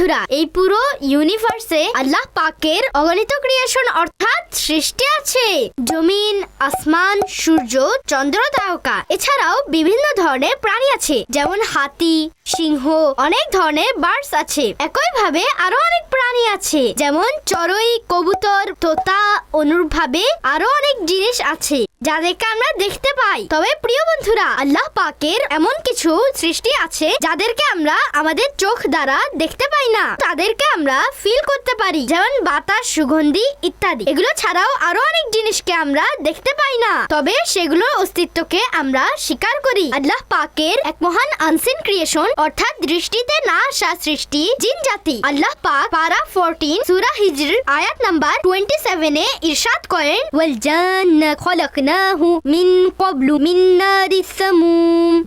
বন্ধুরা, এই পুরো ইউনিভার্সে আল্লাহ পাকের অগণিত ক্রিয়েশন অর্থাৎ সৃষ্টি আছে। জমিন, আসমান, সূর্য, চন্দ্র তারকা এছাড়াও বিভিন্ন ধরনের প্রাণী আছে, যেমন হাতি, সিংহ, অনেক ধরনের বার্ডস আছে। একইভাবে আরও অনেক প্রাণী আছে, যেমন চড়ুই, কবুতর, তোতা, অনুরূপভাবে আরও অনেক জিনিস আছে। যাদেরকে আমরা দেখতে পাই। তবে প্রিয় বন্ধুরা, আল্লাহ পাকের এমন কিছু সৃষ্টি আছে যাদেরকে আমরা আমাদের চোখ দ্বারা দেখতে পাই না। তাদেরকে আমরা ফিল করতে পারি, যেমন বাতাস, সুগন্ধি ইত্যাদি। এগুলো ছাড়াও আরও অনেক জিনিসকে আমরা দেখতে পাই না। তবে সেগুলোর অস্তিত্বকে আমরা স্বীকার করি। আল্লাহ পাকের এক মহান আনসিন ক্রিয়েশন অর্থাৎ দৃষ্টিতে না আসা সৃষ্টি জিন জাতি। আল্লাহ পাক পারা ফোরটিন সুরা হিজর, আয়াত নাম্বার টোয়েন্টি সেভেনে ইরশাদ করেন, ওয়াল জান্না খলাকনাহু মিন কবলু মিন নারিস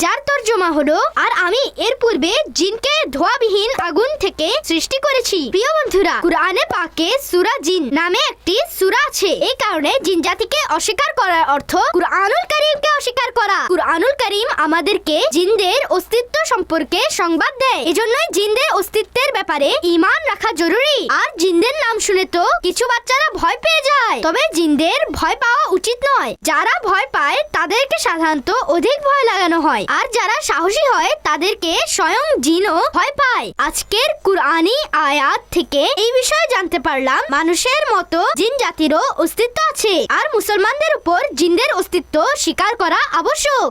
যার তর্জমা হলো, আর আমি এর পূর্বে জিনকে ধোয়াবিহীন আগুন থেকে সৃষ্টি করেছি। প্রিয় বন্ধুরা, কুরআনে পাকে সূরা জিন নামে একটি সূরা আছে। এই কারণে জিন জাতিকে অস্বীকার করার অর্থ কুরআনুল কারীমকে অস্বীকার আমাদেরকে জিনদের অস্তিত্ব সম্পর্কে সংবাদ দেয়। এজন্যই জিনদের অস্তিত্বের ব্যাপারে ঈমান রাখা জরুরি। আর জিনদের নাম শুনে তো কিছু বাচ্চারা ভয় পেয়ে যায়। তবে জিনদের ভয় পাওয়া উচিত নয়। যারা ভয় পায়, তাদেরকে সাধারণত অধিক ভয় লাগানো হয়। আর যারা সাহসী হয়, তাদেরকে স্বয়ং জিনও ভয় পায়। আজকের কুরআনি আয়াত থেকে এই বিষয়ে জানতে পারলাম, মানুষের মতো জিন জাতিরও অস্তিত্ব আছে। আর মুসলমানদের উপর জিনদের অস্তিত্ব স্বীকার করা আবশ্যক।